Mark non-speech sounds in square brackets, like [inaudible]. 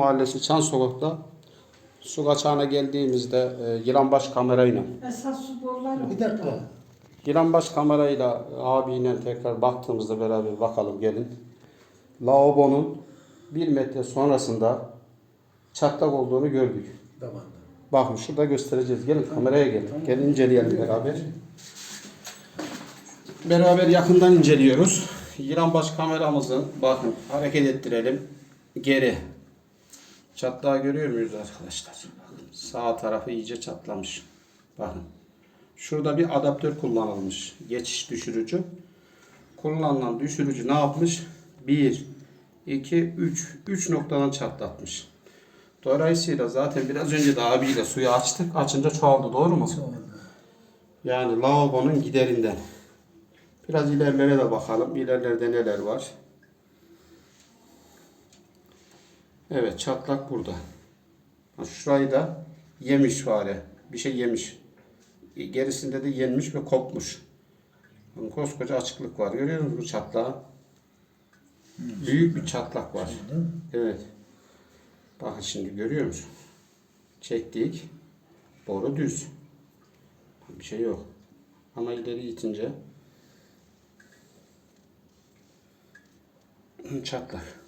Mahallesi Çan Sokak'ta su kaçağına geldiğimizde e, Yılanbaş kamerayla Esas su boruları. Bir dakika. Yılanbaş kamerayla abiyle tekrar baktığımızda beraber bakalım gelin. Lavabonun bir metre sonrasında çatlak olduğunu gördük. Tamam. Bakın şurada göstereceğiz. Gelin kameraya gelin. Gelin inceleyelim beraber. Beraber yakından inceliyoruz. Yılanbaş kameramızın bakın hareket ettirelim. Geri. Çatlağı görüyor muyuz arkadaşlar? Sağ tarafı iyice çatlamış. Bakın. Şurada bir adaptör kullanılmış. Geçiş düşürücü. Kullanılan düşürücü ne yapmış? 1, 2, 3. 3 noktadan çatlatmış. Dolayısıyla zaten biraz önce de abiyle suyu açtık. Açınca çoğaldı. Doğru mu? Yani lavabonun giderinden. Biraz ilerlere de bakalım. İlerlerde neler var. Evet çatlak burada. Şurayı da yemiş fare. Bir şey yemiş. E, Gerisinde de yenmiş ve kopmuş. Yani koskoca açıklık var. Görüyor musunuz bu çatlağı? Büyük bir çatlak var. Evet. Bakın şimdi görüyor musun? Çektik. Boru düz. Bir şey yok. Ama ileri itince [clears throat] çatlak.